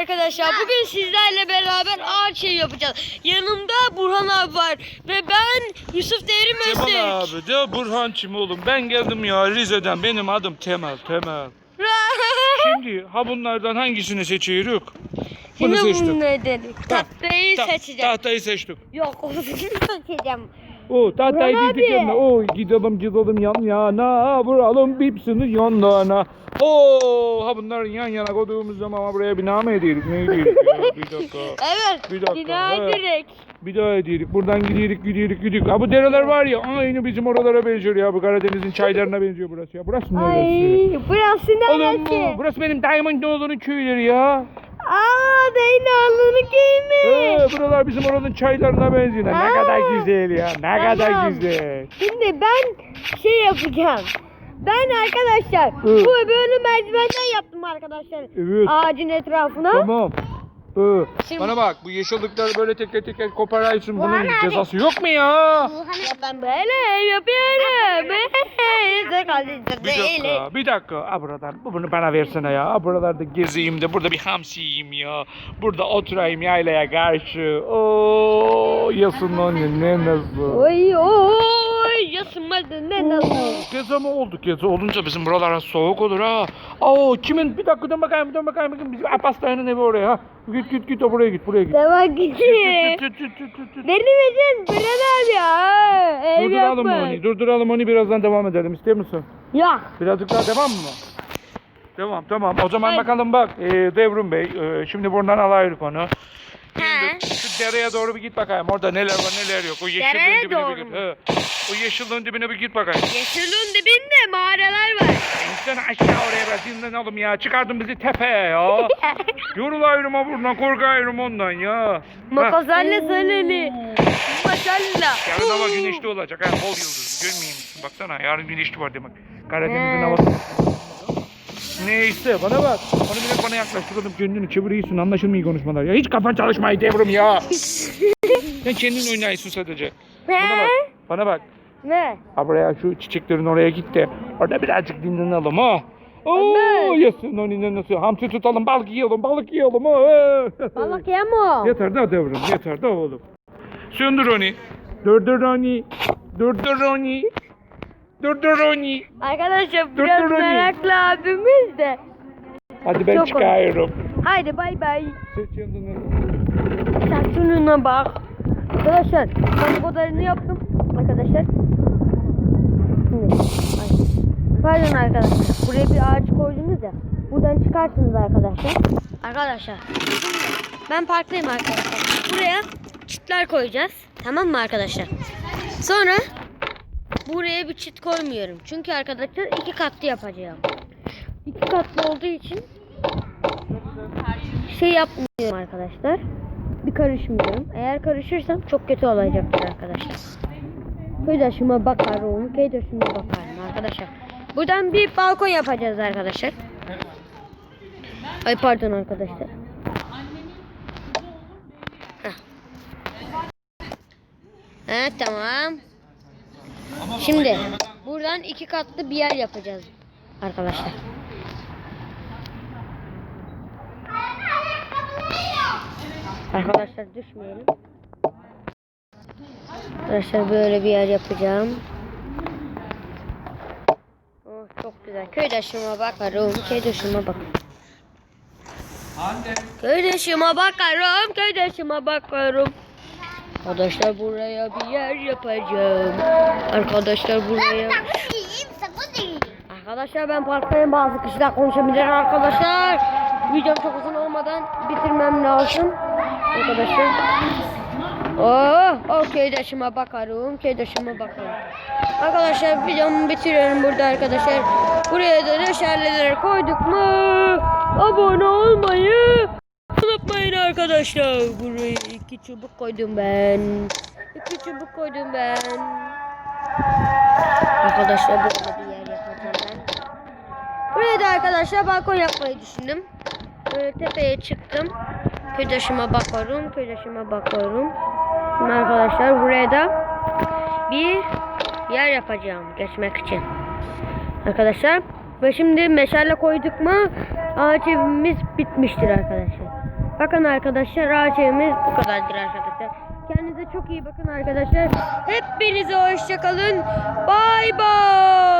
arkadaşlar. Bugün sizlerle beraber ağaç ev yapacağız. Yanımda Burhan abi var ve ben Yusuf Devrim Öztürk. Temel abi de Burhan kim oğlum? Ben geldim ya Rize'den. Benim adım Temel. Temel. Şimdi ha bunlardan hangisini seçiyoruz? Bunu Şimdi seçtik. bunu edelim. Tahtayı Ta- seçeceğim. Tahtayı seçtik. Yok onu seçeceğim. O tahtayı Burhan abi. yanına. O gidelim gidelim yan yana. Vuralım bipsini yanlarına. Oo ha bunların yan yana koyduğumuz zaman buraya bina mı ediyoruz? Ne ediyoruz ya? Bir dakika. Evet. Bir dakika, Bina direkt. Bir daha ediyoruz. Buradan gidiyoruz gidiyoruz gidiyoruz. Ha bu dereler var ya aynı bizim oralara benziyor ya. Bu Karadeniz'in çaylarına benziyor burası ya. Burası neresi? Ay burası Oğlum bu, neresi? burası benim Diamond Oğlu'nun köyleri ya. Aa beyni alını Ee, giymiş. buralar bizim oranın çaylarına benziyor. Ne Aa. kadar güzel ya. Ne kadar güzel. Şimdi ben şey yapacağım. Ben arkadaşlar Evet. bu böyle merdivenden yaptım arkadaşlar. Evet. Ağacın etrafına. Tamam. Ee, Şimdi- Bana bak bu yeşillikleri böyle teker teker kopararsın. Bunun abi. cezası yok mu ya? Ya ben böyle yapıyorum. Bize kaldı Bir dakika, bir dakika. Ha buradan, bu bunu bana versene ya. Ha buralarda gezeyim de burada bir hamsi yiyeyim ya. Burada oturayım yaylaya karşı. Oo, yasın onu ne nasıl. Oy oy yasınmadı ne nasıl? Geze mi oldu? Geze olunca bizim buralara soğuk olur ha. Aa kimin? Bir dakika dön bakayım, dön bakayım. bakayım. Bizim Abbas dayının evi oraya ha. Git git git oraya git, buraya git. Devam Git, gidiyor. git, git, git, git, git. Benim için Bren ya. Ev Durduralım yapma. onu, durduralım onu birazdan devam edelim. İstiyor musun? Yok. Birazcık daha devam mı? Devam tamam. O zaman Haydi. bakalım bak ee, Devrim Bey. ee, şimdi buradan alayım onu. He. Şu dereye doğru bir git bakayım. Orada neler var neler yok. O yeşilliğin Dereye dibine doğru bir git. mu? He. O yeşilliğin dibine bir git bakayım. Yeşilin dibinde mağaralar var. İnsan aşağı oraya be dinlen oğlum ya. Çıkardın bizi tepeye ya. Yorulayım ha buradan korkayım ondan ya. Makasalla salini. Masalla. Yarın hava güneşli olacak ha. Bol yıldız. Görmeyeyim? Baksana yarın güneşli var demek. Karadeniz'in He. havası. Neyse bana bak. Bana biraz bana yaklaştıralım kendini çeviriyorsun anlaşılmıyor konuşmalar ya. Hiç kafan çalışmayı devrim ya. Sen kendin oynayıyorsun sadece. Bana bak. Bana bak. Ne? Ha buraya şu çiçeklerin oraya git de orada birazcık dinlenelim ha. Oo, yesin onu nasıl hamsi tutalım balık yiyelim balık yiyelim ha. Balık yemo. Yeter de devrim yeter de oğlum. Söndür onu. Durdur onu. Durdur onu. Durdur onu. Arkadaşlar biraz dur, dur. meraklı abimiz de. Hadi ben Çok çıkıyorum. Haydi bay bay. Şununa bak. Arkadaşlar ben bu kadarını yaptım. Arkadaşlar. Şimdi. Pardon arkadaşlar. Buraya bir ağaç koydunuz ya. Buradan çıkarsınız arkadaşlar. Arkadaşlar. Ben parktayım arkadaşlar. Buraya çitler koyacağız. Tamam mı arkadaşlar? Sonra buraya bir çit koymuyorum. Çünkü arkadaşlar iki katlı yapacağım. İki katlı olduğu için şey yapmıyorum arkadaşlar. Bir karışmıyorum. Eğer karışırsam çok kötü olacaktır arkadaşlar. Köydaşıma bakarım, köydaşıma bakarım arkadaşlar. Buradan bir balkon yapacağız arkadaşlar. Ay pardon arkadaşlar. Heh. Evet tamam. Şimdi buradan iki katlı bir yer yapacağız arkadaşlar. Arkadaşlar düşmeyelim. Arkadaşlar böyle bir yer yapacağım. Oh, çok güzel. Köydaşıma bakarım. Köydaşıma bak. Köydaşıma bakarım. Köydaşıma bakarım. Arkadaşlar buraya bir yer yapacağım. Arkadaşlar buraya... Arkadaşlar ben parktayım bazı kişiler konuşabilir arkadaşlar. Videom çok uzun olmadan bitirmem lazım. Arkadaşlar. Oh, oh köydaşıma bakarım, köydaşıma bakarım. Arkadaşlar videomu bitiriyorum burada arkadaşlar. Buraya da neşerleleri koyduk mu? Abone olmayı arkadaşlar. Buraya iki çubuk koydum ben. İki çubuk koydum ben. Arkadaşlar böyle bir yer yapacağım ben. Buraya da arkadaşlar balkon yapmayı düşündüm. Böyle tepeye çıktım. Köydaşıma bakıyorum, köydaşıma bakıyorum. Şimdi arkadaşlar buraya da bir yer yapacağım geçmek için. Arkadaşlar ve şimdi meşale koyduk mu ağaç evimiz bitmiştir arkadaşlar. Bakın arkadaşlar ağaç evimiz bu kadardır arkadaşlar. Kendinize çok iyi bakın arkadaşlar. Hepinize hoşça kalın. Bay bay.